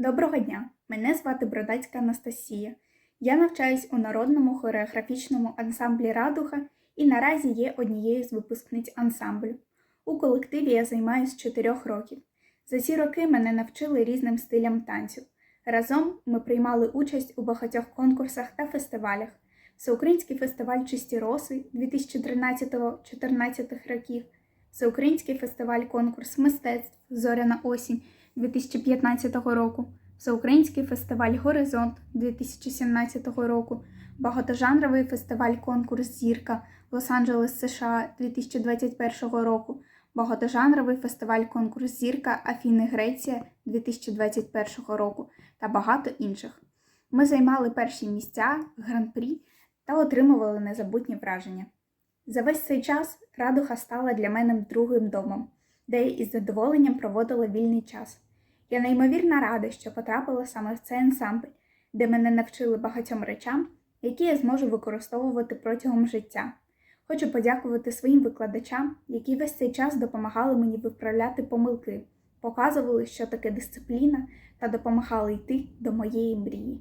Доброго дня! Мене звати Бродацька Анастасія. Я навчаюсь у народному хореографічному ансамблі Радуга і наразі є однією з випускниць ансамблю. У колективі я займаюся з 4 років. За ці роки мене навчили різним стилям танцю. Разом ми приймали участь у багатьох конкурсах та фестивалях. Всеукраїнський фестиваль Чисті роси 2013-14 років, Всеукраїнський фестиваль конкурс мистецтв Зоряна осінь 2015 року, Всеукраїнський фестиваль Горизонт 2017 року, багатожанровий фестиваль конкурс Зірка Лос-Анджелес США 2021 року, багатожанровий фестиваль конкурс Зірка Афіни Греція 2021 року та багато інших. Ми займали перші місця, гран-прі та отримували незабутні враження. За весь цей час радуха стала для мене другим домом, де я із задоволенням проводила вільний час. Я неймовірно рада, що потрапила саме в цей ансамбль, де мене навчили багатьом речам, які я зможу використовувати протягом життя. Хочу подякувати своїм викладачам, які весь цей час допомагали мені виправляти помилки, показували, що таке дисципліна, та допомагали йти до моєї мрії.